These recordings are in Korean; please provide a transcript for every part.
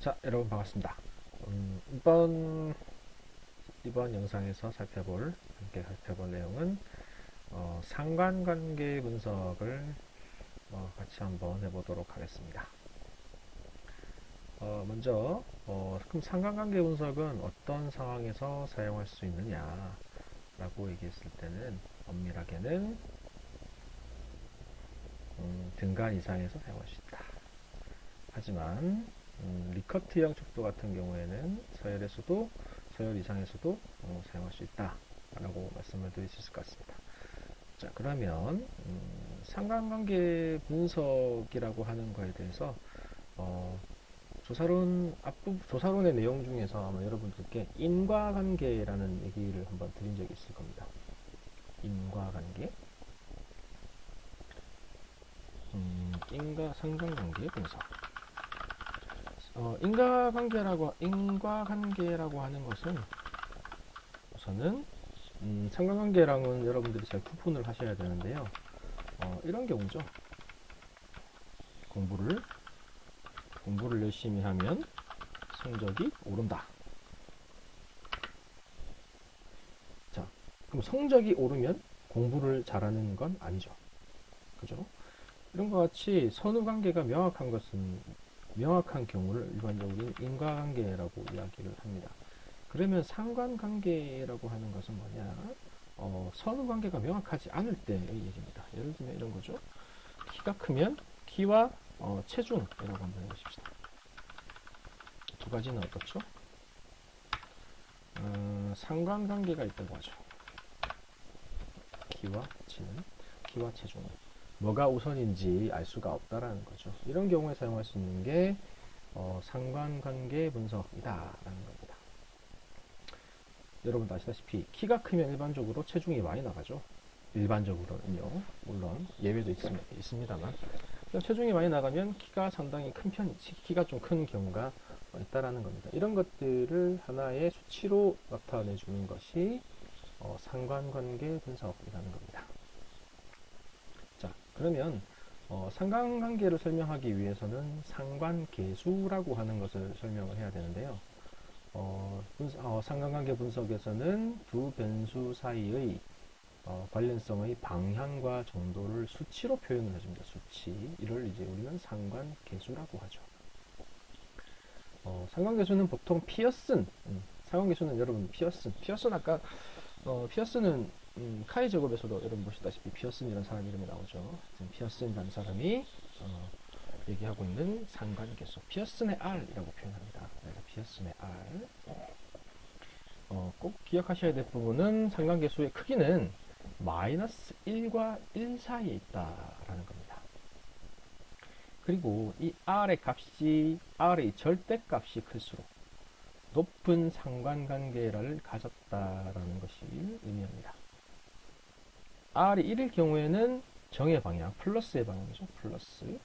자, 여러분 반갑습니다. 음, 이번 이번 영상에서 살펴볼 함께 살펴볼 내용은 어, 상관관계 분석을 어, 같이 한번 해보도록 하겠습니다. 어, 먼저 어, 그럼 상관관계 분석은 어떤 상황에서 사용할 수 있느냐 라고 얘기했을 때는 엄밀하게는 음, 등간 이상에서 사용할 수 있다. 하지만 음, 리커트형 척도 같은 경우에는 서열에서도 서열 이상에서도 어, 사용할 수 있다라고 말씀을 드릴 수 있을 것 같습니다. 자 그러면 음, 상관관계 분석이라고 하는 거에 대해서 어, 조사론 앞부 조사론의 내용 중에서 아마 여러분들께 인과관계라는 얘기를 한번 드린 적이 있을 겁니다. 인과관계, 음, 인과 상관관계 분석. 어, 인과관계라고 인과관계라고 하는 것은 우선은 음, 상관관계랑은 여러분들이 잘 구분을 하셔야 되는데요. 어, 이런 경우죠. 공부를 공부를 열심히 하면 성적이 오른다. 자, 그럼 성적이 오르면 공부를 잘하는 건 아니죠. 그죠? 이런 것 같이 선후 관계가 명확한 것은 명확한 경우를 일반적으로 인과관계라고 이야기를 합니다. 그러면 상관관계라고 하는 것은 뭐냐? 어, 선후관계가 명확하지 않을 때의 얘기입니다. 예를 들면 이런 거죠. 키가 크면 키와 어, 체중이라고 한번 해보십시다. 두 가지는 어떻죠? 어, 상관관계가 있다고 하죠. 키와 치는 키와 체중은 뭐가 우선인지 알 수가 없다라는 거죠. 이런 경우에 사용할 수 있는 게 어, 상관관계 분석이다라는 겁니다. 여러분도 아시다시피 키가 크면 일반적으로 체중이 많이 나가죠. 일반적으로는요. 물론 예외도 있습니다, 있습니다만 체중이 많이 나가면 키가 상당히 큰 편, 키가 좀 큰 경우가 있다라는 겁니다. 이런 것들을 하나의 수치로 나타내 주는 것이 어, 상관관계 분석이라는 겁니다. 자, 그러면 어, 상관관계를 설명하기 위해서는 상관계수라고 하는 것을 설명을 해야 되는데요. 어, 분석, 어, 상관관계 분석에서는 두 변수 사이의 어, 관련성의 방향과 정도를 수치로 표현을 해줍니다. 수치. 이를 이제 우리는 상관계수라고 하죠. 어, 상관계수는 보통 피어슨, 음, 상관계수는 여러분 피어슨, 피어슨 아까 어, 피어슨은 음, 카이 작업에서도 여러분 보시다시피 피어슨이라는 사람 이름이 나오죠. 피어슨이라는 사람이 어, 얘기하고 있는 상관계수, 피어슨의 R이라고 표현합니다. 그래서 피어슨의 R. 어, 꼭 기억하셔야 될 부분은 상관계수의 크기는 마이너스 1과 1 사이에 있다라는 겁니다. 그리고 이 R의 값이 R의 절대값이 클수록 높은 상관관계를 가졌다라는 것이 의미합니다. R이 1일 경우에는 정의 방향, 플러스의 방향이죠. 플러스.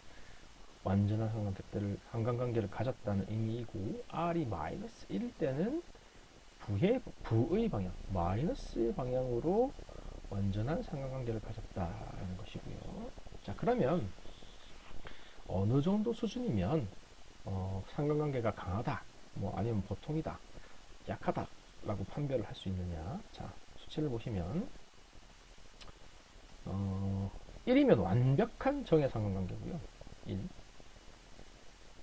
완전한 상관관계를, 상관관계를 가졌다는 의미이고, R이 마이너스 1일 때는 부의, 부의 방향, 마이너스의 방향으로 완전한 상관관계를 가졌다는 것이고요. 자, 그러면 어느 정도 수준이면 어, 상관관계가 강하다, 뭐 아니면 보통이다, 약하다 라고 판별을 할 수 있느냐. 자, 수치를 보시면 어, 1이면 완벽한 정의 상관관계고요. 1.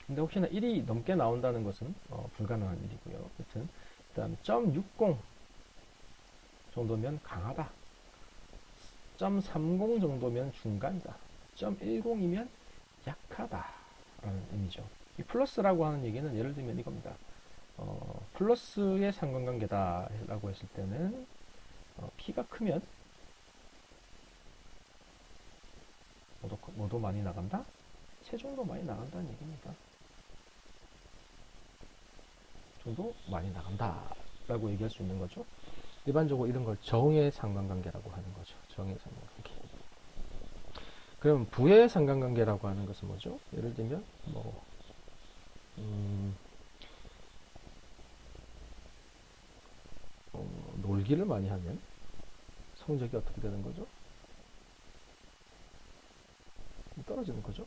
근데 혹시나 1이 넘게 나온다는 것은 어, 불가능한 일이고요. 하여튼 그다음 0.60 정도면 강하다. 0.30 정도면 중간이다. 0.10이면 약하다 라는 의미죠. 이 플러스라고 하는 얘기는 예를 들면 이겁니다. 어, 플러스의 상관관계다 라고 했을 때는 어, P가 크면 뭐도 많이 나간다? 체중도 많이 나간다는 얘기입니다. 정도 많이 나간다 라고 얘기할 수 있는 거죠. 일반적으로 이런 걸 정의 상관관계라고 하는 거죠. 정의 상관관계. 그럼 부의 상관관계라고 하는 것은 뭐죠? 예를 들면 뭐 음, 어, 놀기를 많이 하면 성적이 어떻게 되는 거죠? 떨어지는 거죠.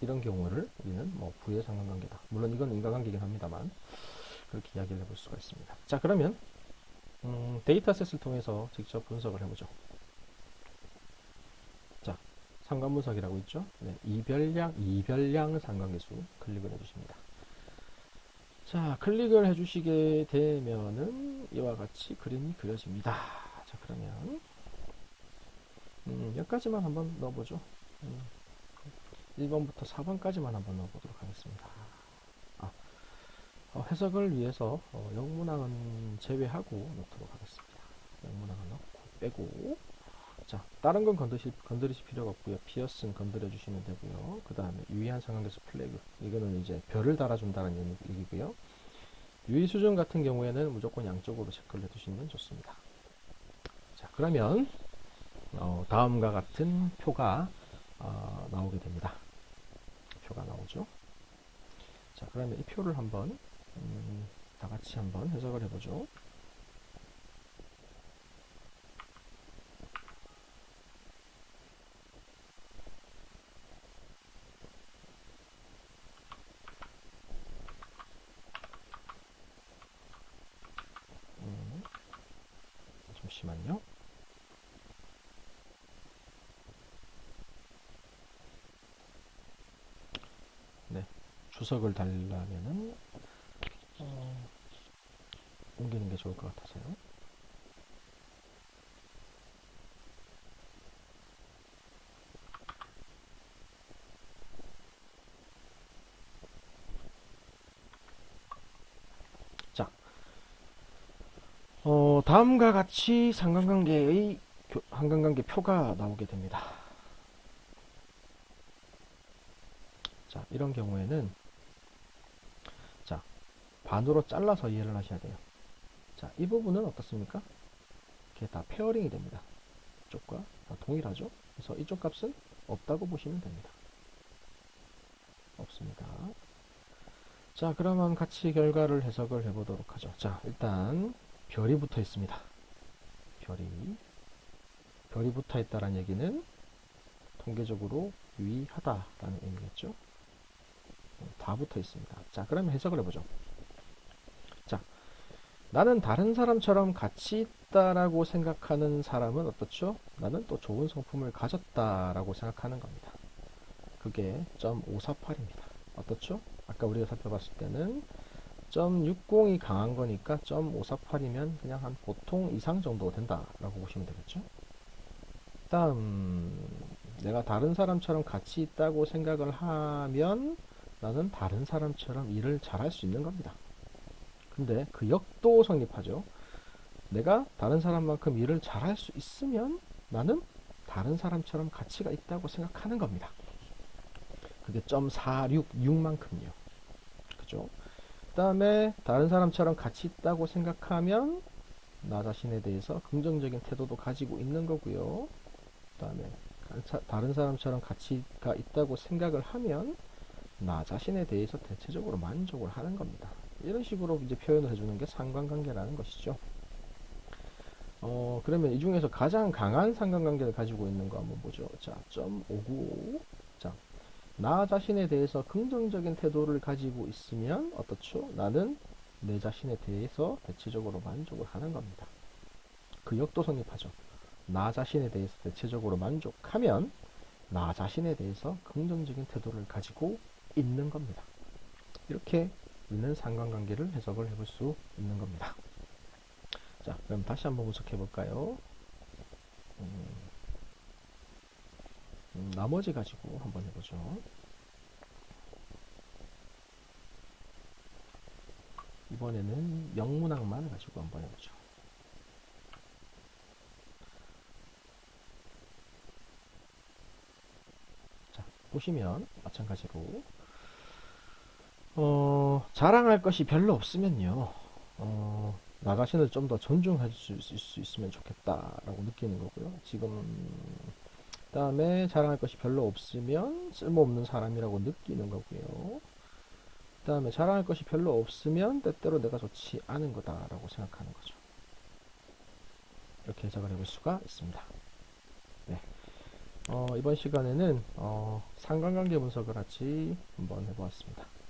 이런 경우를 우리는 뭐 부의 상관관계다. 물론 이건 인과관계이긴 합니다만 그렇게 이야기를 해볼 수가 있습니다. 자 그러면 음, 데이터셋을 통해서 직접 분석을 해보죠. 자 상관분석이라고 있죠. 네, 이별량 이별량 상관계수 클릭을 해주십니다. 자 클릭을 해주시게 되면은 이와 같이 그림이 그려집니다. 자 그러면 음, 여기까지만 한번 넣어보죠. 음, 1번부터 4번까지만 한번 넣어보도록 하겠습니다. 아, 어, 해석을 위해서 어, 영문항은 제외하고 넣도록 하겠습니다. 영문항은 넣고 빼고 자 다른 건 건드실, 건드리실 필요가 없고요. 피어스는 건드려 주시면 되고요. 그 다음에 유의한 상황에서 플래그 이거는 이제 별을 달아준다는 얘기고요. 유의 수준 같은 경우에는 무조건 양쪽으로 체크를 해두시면 좋습니다. 자 그러면 어, 다음과 같은 표가 어, 나오게 됩니다. 표가 나오죠. 자, 그러면 이 표를 한번 음, 다 같이 한번 해석을 해보죠. 음, 잠시만요. 주석을 달라면은 어, 옮기는 게 좋을 것 같아서요. 자, 어, 다음과 같이 상관관계의 교- 상관관계 표가 나오게 됩니다. 자, 이런 경우에는 반으로 잘라서 이해를 하셔야 돼요. 자, 이 부분은 어떻습니까? 이게 다 페어링이 됩니다. 이쪽과 다 동일하죠? 그래서 이쪽 값은 없다고 보시면 됩니다. 없습니다. 자, 그러면 같이 결과를 해석을 해보도록 하죠. 자, 일단 별이 붙어 있습니다. 별이 별이 붙어 있다는 얘기는 통계적으로 유의하다라는 의미겠죠. 다 붙어 있습니다. 자, 그러면 해석을 해보죠. 나는 다른 사람처럼 가치 있다라고 생각하는 사람은 어떻죠? 나는 또 좋은 성품을 가졌다라고 생각하는 겁니다. 그게 0.548입니다. 어떻죠? 아까 우리가 살펴봤을 때는 0.60이 강한 거니까 0.548이면 그냥 한 보통 이상 정도 된다라고 보시면 되겠죠? 다음 내가 다른 사람처럼 가치 있다고 생각을 하면 나는 다른 사람처럼 일을 잘할 수 있는 겁니다. 근데 그 역도 성립하죠. 내가 다른 사람만큼 일을 잘할 수 있으면 나는 다른 사람처럼 가치가 있다고 생각하는 겁니다. 그게 0.466만큼이요. 그죠? 그 다음에 다른 사람처럼 가치 있다고 생각하면 나 자신에 대해서 긍정적인 태도도 가지고 있는 거고요. 그 다음에 다른 사람처럼 가치가 있다고 생각을 하면 나 자신에 대해서 대체적으로 만족을 하는 겁니다. 이런 식으로 이제 표현을 해주는 게 상관관계라는 것이죠. 어, 그러면 이 중에서 가장 강한 상관관계를 가지고 있는 거 한번 보죠. 자, 0.595. 자, 나 자신에 대해서 긍정적인 태도를 가지고 있으면 어떻죠? 나는 내 자신에 대해서 대체적으로 만족을 하는 겁니다. 그 역도 성립하죠. 나 자신에 대해서 대체적으로 만족하면 나 자신에 대해서 긍정적인 태도를 가지고 있는 겁니다. 이렇게 있는 상관관계를 해석을 해볼 수 있는 겁니다. 자, 그럼 다시 한번 분석해 볼까요? 음, 음, 나머지 가지고 한번 해보죠. 이번에는 영문학만 가지고 한번 해보죠. 자, 보시면 마찬가지로 어, 자랑할 것이 별로 없으면요. 어, 나 자신을 좀 더 존중할 수, 수 있으면 좋겠다라고 느끼는 거고요. 지금 다음에 자랑할 것이 별로 없으면 쓸모없는 사람이라고 느끼는 거고요. 다음에 자랑할 것이 별로 없으면 때때로 내가 좋지 않은 거다라고 생각하는 거죠. 이렇게 해석을 해볼 수가 있습니다. 네. 어, 이번 시간에는 어, 상관관계 분석을 같이 한번 해보았습니다.